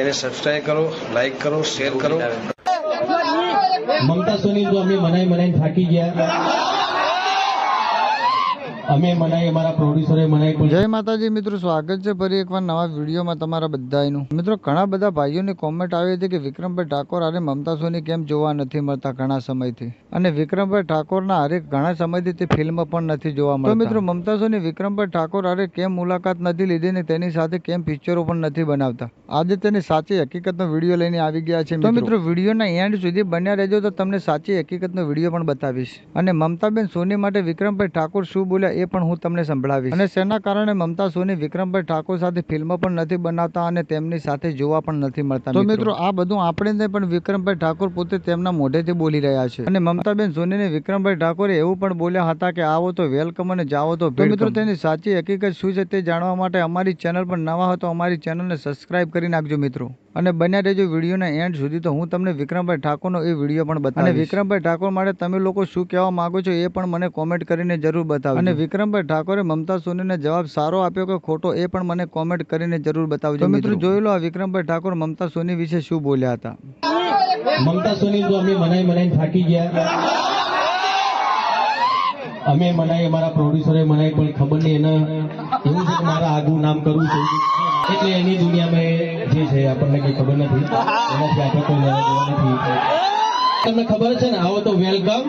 એને સબસ્ક્રાઈબ કરો લાઈક કરો શેર કરો. મમતા સોની તો અમે મનાઈ મનાઈ થાકી ગયા. અમે મનાઈ અમારા પ્રોડ્યુસરે મનાઈ પણ જય માતાજી મિત્રો સ્વાગત છે ફરી એકવાર નવા વિડીયોમાં તમારા બધાનું. મિત્રો ઘણા બધા ભાઈઓની કોમેન્ટ આવી હતી કે વિક્રમભાઈ ઠાકોર અને મમતા સોની કેમ જોવા નથી મળતા ઘણા સમયથી? અને વિક્રમભાઈ ઠાકોરના હરેક ઘણા સમયથી તે ફિલ્મ પણ નથી જોવા મળતા. મિત્રો મમતા સોની વિક્રમભાઈ ઠાકોર અરે કેમ મુલાકાત નથી લીધી ને તેની સાથે કેમ પિક્ચરો પણ નથી બનાવતા? આજે તેની સાચી હકીકતનો વીડિયો લઈને આવી ગયા છે તો મિત્રો. વિડીયોના એન્ડ સુધી બન્યા રહેજો તો તમને સાચી હકીકતનો વીડિયો પણ બતાવીશ. અને મમતાબેન સોની માટે વિક્રમભાઈ ઠાકોર શું બોલ્યા એ પણ હું તમને સંભળાવીશ. અને શેના કારણે મમતા સોની વિક્રમભાઈ ઠાકોર સાથે ફિલ્મ પણ નથી બનાવતા અને તેમની સાથે જોવા પણ નથી મળતા તો મિત્રો? આ બધું આપણે નહીં પણ વિક્રમભાઈ ઠાકોર પોતે તેમના મોઢેથી બોલી રહ્યા છે. અને મમતાબેન સોનીને વિક્રમભાઈ ઠાકોરે એવું પણ બોલ્યા હતા કે આવો તો વેલકમ અને જાઓ તો મિત્રો તેની સાચી હકીકત શું છે તે જાણવા માટે અમારી ચેનલ પર નવા હોય તો અમારી ચેનલને સબસ્ક્રાઇબ કરી નાખજો મિત્રો. અને બન્યા રહેજો વિડીયોના એન્ડ સુધી તો હું તમને વિક્રમભાઈ ઠાકોરનો એ વીડિયો પણ બતાવીશ. અને વિક્રમભાઈ ઠાકોર માટે તમે લોકો શું કહેવા માંગો છો એ પણ મને કોમેન્ટ કરીને જરૂર બતાવો અને વિક્રમભાઈ ઠાકોરે મમતા સોનીને જવાબ સારો આપ્યો કે ખોટો એ પણ મને કોમેન્ટ કરીને જરૂર બતાવજો મિત્રો જોઈ લો આ વિક્રમભાઈ ઠાકોર મમતા સોની વિશે શું બોલ્યા હતા. મમતા સોની તો અમે મનાઈ મનાઈ થાકી ગયા અમે મનાઈ અમારા પ્રોડ્યુસરે મનાઈ પણ ખબર નહીં એના એવું છે મારા આગું નામ કરવું છે. એટલે એની દુનિયામાં જે છે આપણને કઈ ખબર નથી. એનાથી આપણે કોઈ લેવા નથી. તમને ખબર છે ને આવો તો વેલકમ